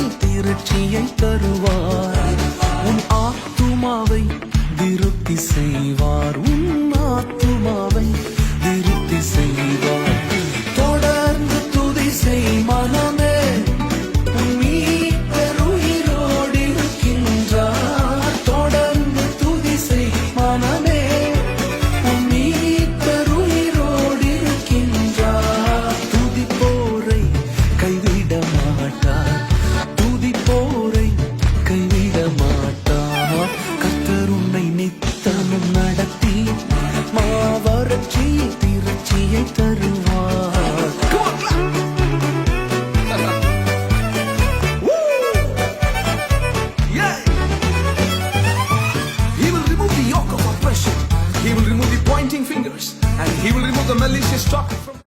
திருச்சியை தருவார். உன் ஆத்துமாவை திருப்தி செய்வார். pointing fingers, and he will remove the malicious talk from.